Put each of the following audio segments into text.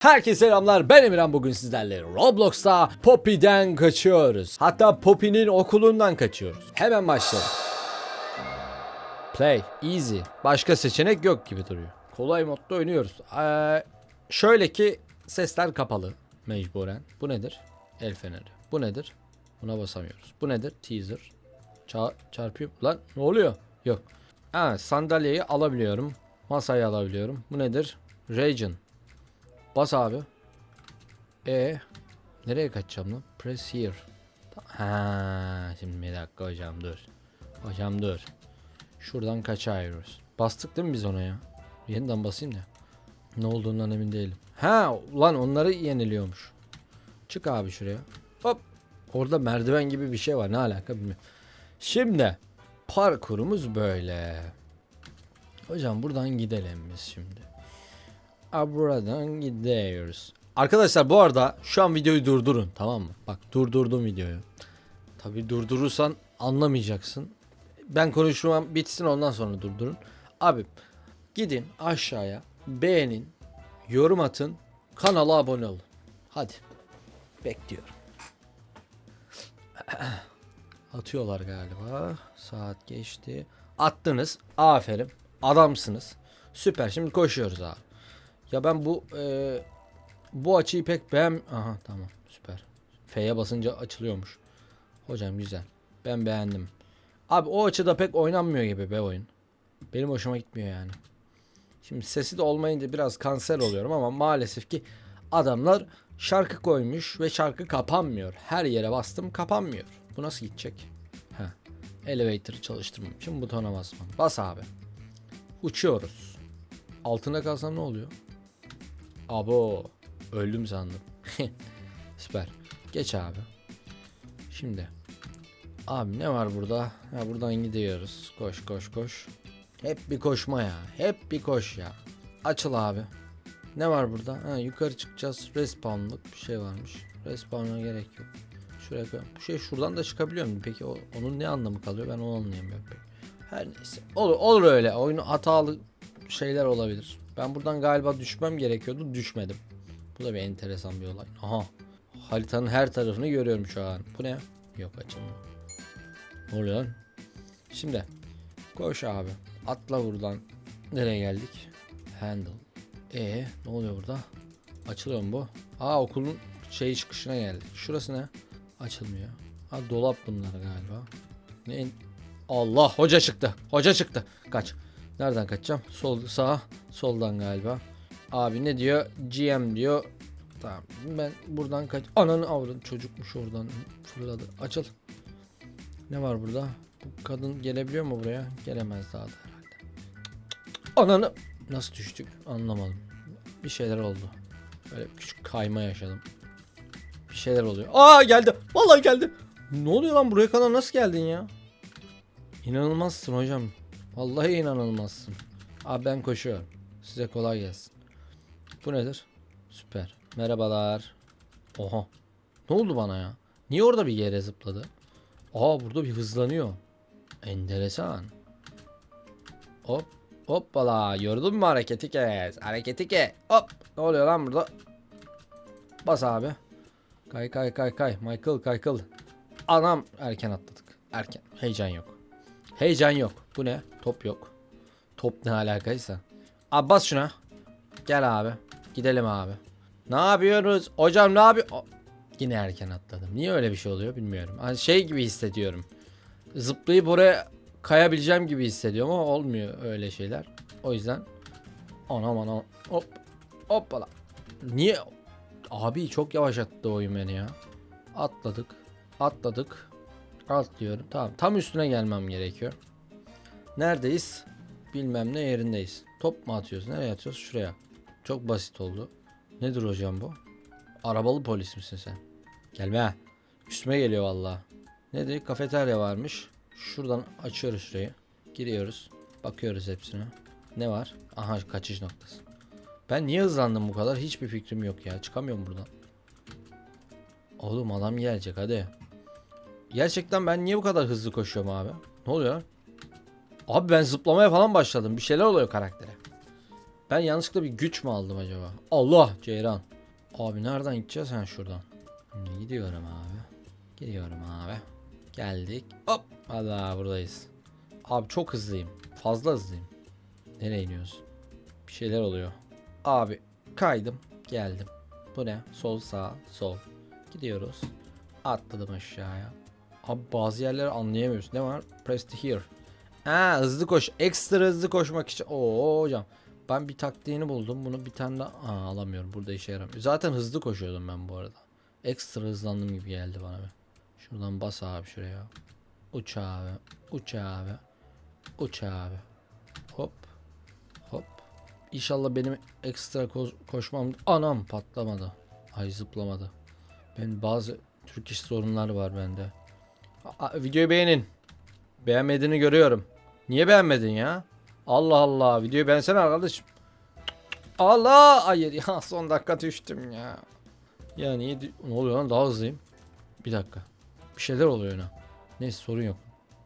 Herkese selamlar ben Emirhan bugün sizlerle Roblox'ta Poppy'den kaçıyoruz. Hatta Poppy'nin okulundan kaçıyoruz. Hemen başlayalım. Play, easy. Başka seçenek yok gibi duruyor. Kolay modda oynuyoruz. Ee, şöyle ki sesler kapalı mecburen. Bu nedir? El feneri. Bu nedir? Buna basamıyoruz. Bu nedir? Teaser. Ça çarpıyor. Lan ne oluyor? Yok. Ha, sandalyeyi alabiliyorum. Masayı alabiliyorum. Bu nedir? Region. Bas abi. E nereye kaçacağım lan? Press here. Ha, şimdi bir dakika hocam dur. Hocam dur. Şuradan kaçıyoruz. Bastık değil mi biz ona ya? Yeniden basayım da. Ne olduğundan emin değilim. Ha lan onları yeniliyormuş. Çık abi şuraya. Hop. Orada merdiven gibi bir şey var. Ne alaka bilmiyorum. Şimdi parkurumuz böyle. Hocam buradan gidelim biz şimdi. Aa, buradan gidiyoruz. Arkadaşlar bu arada şu an videoyu durdurun tamam mı? Bak durdurdum videoyu. Tabi durdurursan anlamayacaksın. Ben konuşmam bitsin ondan sonra durdurun. Abi gidin aşağıya beğenin, yorum atın, kanala abone olun. Hadi. Bekliyorum. Atıyorlar galiba. Saat geçti. Attınız. Aferin. Adamsınız. Süper. Şimdi koşuyoruz abi. Ya ben bu e, bu açıyı pek beğen... Aha tamam süper. F'ye basınca açılıyormuş. Hocam güzel. Ben beğendim. Abi o açıda pek oynanmıyor gibi be oyun. Benim hoşuma gitmiyor yani. Şimdi sesi de olmayınca biraz kanser oluyorum ama maalesef ki adamlar şarkı koymuş ve şarkı kapanmıyor. Her yere bastım kapanmıyor. Bu nasıl gidecek? Ha. Elevator'ı çalıştırmam için butona basmam. Bas abi. Uçuyoruz. Altında kalsam ne oluyor? Abo öldüm sandım. Süper. Geç abi. Şimdi. Abi ne var burada? Ha buradan gidiyoruz. Koş koş koş. Hep bir koşma ya. Hep bir koş ya. Açıl abi. Ne var burada? Ha yukarı çıkacağız. Respawn'lık bir şey varmış. Respawn'a gerek yok. Şuraya koy. Bu şey şuradan da çıkabiliyor mu? Peki o, onun ne anlamı kalıyor? Ben onu anlayamıyorum pek. Her neyse. Olur olur öyle. Oyunu hatalı şeyler olabilir. Ben buradan galiba düşmem gerekiyordu. Düşmedim. Bu da bir enteresan bir olay. Aha. Haritanın her tarafını görüyorum şu an. Bu ne? Yok açılmıyor. Ne oluyor lan? Şimdi. Koş abi. Atla buradan. Nereye geldik? Handle. E ne oluyor burada? Açılıyor mu bu? Aa okulun şey çıkışına geldik. Şurası ne? Açılmıyor. Ha dolap bunlar galiba. Ne? Allah hoca çıktı. Hoca çıktı. Kaç. Nereden kaçacağım? Sol sağ, soldan galiba. Abi ne diyor? GM diyor. Tamam. Ben buradan kaç. Ananı avradı çocukmuş oradan fırladı. Açıl. Ne var burada? Bu kadın gelebiliyor mu buraya? Gelemez daha da herhalde. Ananı nasıl düştük? Anlamadım. Bir şeyler oldu. Böyle küçük kayma yaşadım. Bir şeyler oluyor. Aa geldi. Vallahi geldi. Ne oluyor lan buraya kadar nasıl geldin ya? İnanılmazsın hocam. Vallahi inanılmazsın. Abi ben koşuyorum. Size kolay gelsin. Bu nedir? Süper. Merhabalar. Oha. Ne oldu bana ya? Niye orada bir yere zıpladı? Aa burada bir hızlanıyor. Enteresan. Hop. Hoppala. Gördün mü hareketi kes? Hareketi ke. Hop. Ne oluyor lan burada? Bas abi. Kay kay kay kay. Michael kaykıl. Anam erken atladık. Erken. Heyecan yok. Heyecan yok. Bu ne? Top yok. Top ne alakaysa. Abi bas şuna. Gel abi. Gidelim abi. Ne yapıyoruz? Hocam ne yapıyor? Yine erken atladım. Niye öyle bir şey oluyor bilmiyorum. Hani şey gibi hissediyorum. Zıplayıp oraya kayabileceğim gibi hissediyorum ama olmuyor öyle şeyler. O yüzden anam anam hop hoppala. Niye? Abi çok yavaş attı oyun beni ya. Atladık. Atladık. Atlıyorum. Tamam. Tam üstüne gelmem gerekiyor. Neredeyiz? Bilmem ne yerindeyiz. Top mu atıyoruz? Nereye atıyoruz? Şuraya. Çok basit oldu. Nedir hocam bu? Arabalı polis misin sen? Gelme. Üstüme geliyor valla. Nedir? Kafeterya varmış. Şuradan açıyoruz şurayı. Giriyoruz. Bakıyoruz hepsine. Ne var? Aha kaçış noktası. Ben niye hızlandım bu kadar? Hiçbir fikrim yok ya. Çıkamıyorum buradan. Oğlum adam gelecek hadi. Gerçekten ben niye bu kadar hızlı koşuyorum abi? Ne oluyor? Abi ben zıplamaya falan başladım. Bir şeyler oluyor karaktere. Ben yanlışlıkla bir güç mü aldım acaba? Allah Ceyran. Abi nereden gideceğiz sen şuradan? Gidiyorum abi. Gidiyorum abi. Geldik. Hop. Allah buradayız. Abi çok hızlıyım. Fazla hızlıyım. Nereye iniyoruz? Bir şeyler oluyor. Abi kaydım. Geldim. Bu ne? Sol sağ sol. Gidiyoruz. Atladım aşağıya. Abi bazı yerleri anlayamıyoruz. Ne var? Press to here. Ha hızlı koş. Ekstra hızlı koşmak için. Oo hocam. Ben bir taktiğini buldum. Bunu bir tane daha Aa, alamıyorum. Burada işe yaramıyor. Zaten hızlı koşuyordum ben bu arada. Ekstra hızlandım gibi geldi bana bir. Şuradan bas abi şuraya. Uç abi. Uç abi. Uç abi. Hop. Hop. İnşallah benim ekstra ko- koşmam anam patlamadı. Ay zıplamadı. Ben bazı Türk iş sorunlar var bende. Videoyu beğenin. Beğenmediğini görüyorum. Niye beğenmedin ya? Allah Allah. Videoyu beğensene arkadaşım. Allah! Hayır ya son dakika düştüm ya. Ya niye ne oluyor lan daha hızlıyım. Bir dakika. Bir şeyler oluyor ona. Neyse sorun yok.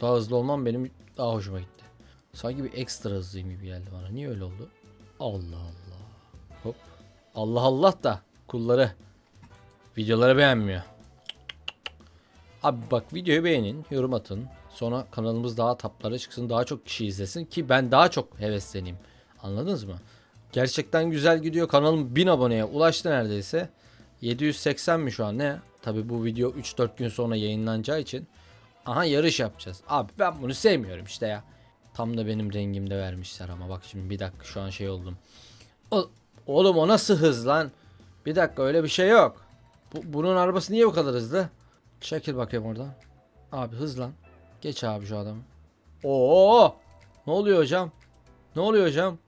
Daha hızlı olmam benim daha hoşuma gitti. Sanki bir ekstra hızlıyım gibi geldi bana. Niye öyle oldu? Allah Allah. Hop. Allah Allah da kulları videoları beğenmiyor. Abi bak videoyu beğenin, yorum atın. Sonra kanalımız daha taplara çıksın, daha çok kişi izlesin ki ben daha çok hevesleneyim. Anladınız mı? Gerçekten güzel gidiyor. Kanalım 1000 aboneye ulaştı neredeyse. 780 mi şu an ne? Tabi bu video 3-4 gün sonra yayınlanacağı için. Aha yarış yapacağız. Abi ben bunu sevmiyorum işte ya. Tam da benim rengimde vermişler ama bak şimdi bir dakika şu an şey oldum. O, oğlum o nasıl hız lan? Bir dakika öyle bir şey yok. Bu, bunun arabası niye bu kadar hızlı? Çekil bakayım oradan. Abi hız lan. Geç abi şu adamı. Oo! Ne oluyor hocam? Ne oluyor hocam?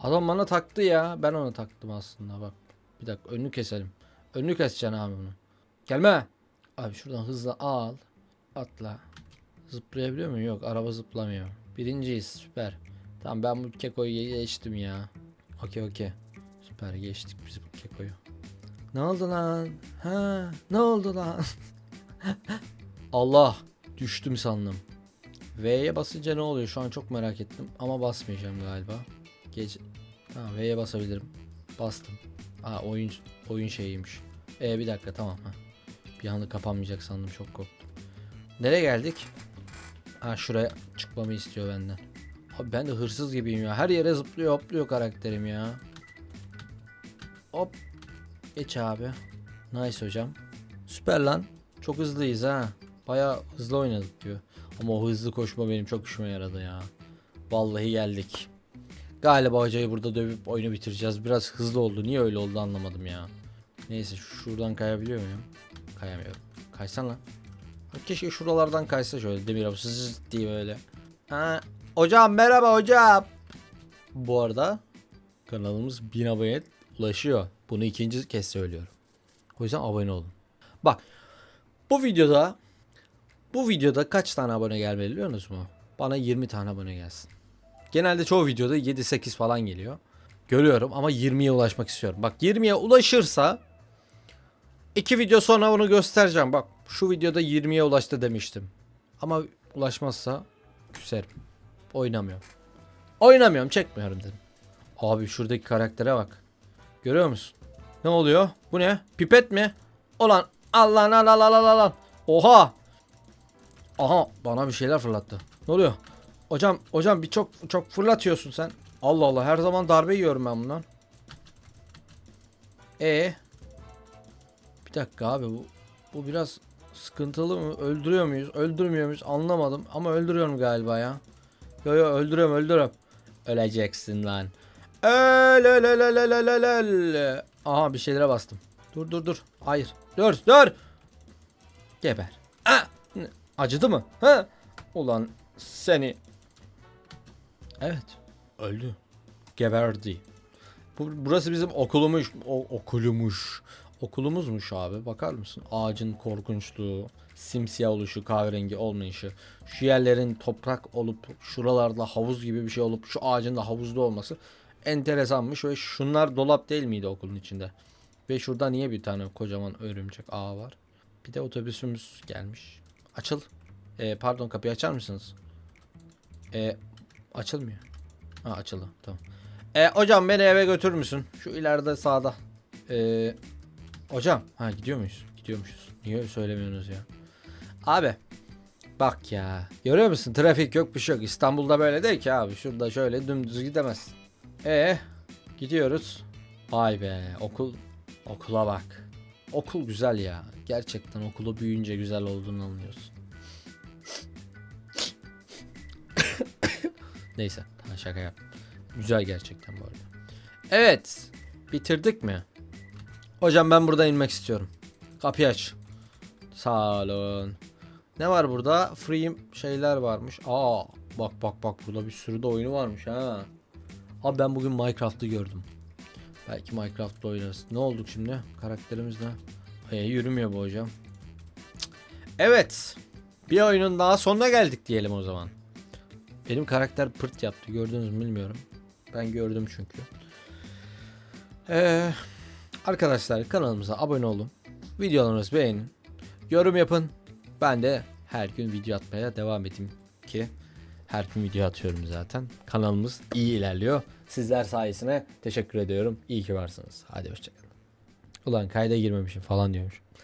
Adam bana taktı ya. Ben ona taktım aslında bak. Bir dakika önünü keselim. Önünü keseceksin abi bunu. Gelme. Abi şuradan hızla al. Atla. Zıplayabiliyor muyum? Yok araba zıplamıyor. Birinciyiz süper. Tamam ben bu kekoyu geçtim ya. Okey okey. Süper geçtik biz bu kekoyu. Ne oldu lan? Ha, ne oldu lan? Allah düştüm sandım. V'ye basınca ne oluyor? Şu an çok merak ettim ama basmayacağım galiba. Geç. Ha, V'ye basabilirim. Bastım. Aa oyun oyun şeyiymiş. E bir dakika tamam ha. Bir anda kapanmayacak sandım çok korktum. Nereye geldik? Ha şuraya çıkmamı istiyor benden. Abi ben de hırsız gibiyim ya. Her yere zıplıyor hopluyor karakterim ya. Hop. Geç abi. Nice hocam. Süper lan. Çok hızlıyız ha. Baya hızlı oynadık diyor. Ama o hızlı koşma benim çok işime yaradı ya. Vallahi geldik. Galiba hocayı burada dövüp oyunu bitireceğiz. Biraz hızlı oldu. Niye öyle oldu anlamadım ya. Neyse şuradan kayabiliyor muyum? Kayamıyorum. Kaysan lan. Keşke şuralardan kaysa şöyle demir abi sız diye böyle. Ha, hocam merhaba hocam. Bu arada kanalımız 1000 aboneye ulaşıyor. Bunu ikinci kez söylüyorum. O yüzden abone olun. Bak bu videoda bu videoda kaç tane abone gelmeli biliyor musunuz mu? Bana 20 tane abone gelsin. Genelde çoğu videoda 7-8 falan geliyor. Görüyorum ama 20'ye ulaşmak istiyorum. Bak 20'ye ulaşırsa iki video sonra bunu göstereceğim. Bak şu videoda 20'ye ulaştı demiştim. Ama ulaşmazsa küserim. Oynamıyorum. Oynamıyorum çekmiyorum dedim. Abi şuradaki karaktere bak. Görüyor musun? Ne oluyor? Bu ne? Pipet mi? Ulan Allah al al al al al. Oha. Aha bana bir şeyler fırlattı. Ne oluyor? Hocam hocam bir çok çok fırlatıyorsun sen. Allah Allah her zaman darbe yiyorum ben bundan. E Bir dakika abi bu bu biraz sıkıntılı mı? Öldürüyor muyuz? Öldürmüyor muyuz? Anlamadım ama öldürüyorum galiba ya. Yo yo öldürüyorum öldürüyorum. Öleceksin lan. Öl öl öl öl öl öl öl. Aha bir şeylere bastım. Dur dur dur. Hayır. Dur dur. Geber. Ah! Acıdı mı? Ha? Ulan seni. Evet. Öldü. Geberdi. Bu, burası bizim okulumuş. O, okulumuş. Okulumuzmuş abi. Bakar mısın? Ağacın korkunçluğu, simsiyah oluşu, kahverengi olmayışı, şu yerlerin toprak olup şuralarda havuz gibi bir şey olup şu ağacın da havuzda olması enteresanmış ve şunlar dolap değil miydi okulun içinde? Ve şurada niye bir tane kocaman örümcek ağ var? Bir de otobüsümüz gelmiş. Açıl. Ee, pardon kapıyı açar mısınız? Ee, açılmıyor. Ha açıldı. Tamam. E, hocam beni eve götürür müsün? Şu ileride sağda. E, hocam. Ha gidiyor muyuz? Gidiyormuşuz. Niye öyle söylemiyorsunuz ya? Abi. Bak ya. Görüyor musun? Trafik yok bir şey yok. İstanbul'da böyle değil ki abi. Şurada şöyle dümdüz gidemezsin. E gidiyoruz. Vay be okul okula bak. Okul güzel ya. Gerçekten okulu büyüyünce güzel olduğunu anlıyorsun. Neyse şaka yap. Güzel gerçekten bu arada. Evet. Bitirdik mi? Hocam ben burada inmek istiyorum. Kapıyı aç. Salon. Ne var burada? Free şeyler varmış. Aa, bak bak bak burada bir sürü de oyunu varmış ha. Abi ben bugün Minecraft'ı gördüm. Belki Minecraft'la oynarız. Ne olduk şimdi? Karakterimiz ne? Ee, yürümüyor bu hocam. Evet. Bir oyunun daha sonuna geldik diyelim o zaman. Benim karakter pırt yaptı. Gördünüz mü bilmiyorum. Ben gördüm çünkü. Ee, arkadaşlar kanalımıza abone olun. Videolarımızı beğenin. Yorum yapın. Ben de her gün video atmaya devam edeyim ki her gün video atıyorum zaten. Kanalımız iyi ilerliyor. Sizler sayesinde teşekkür ediyorum. İyi ki varsınız. Hadi hoşçakalın. Ulan kayda girmemişim falan diyormuş.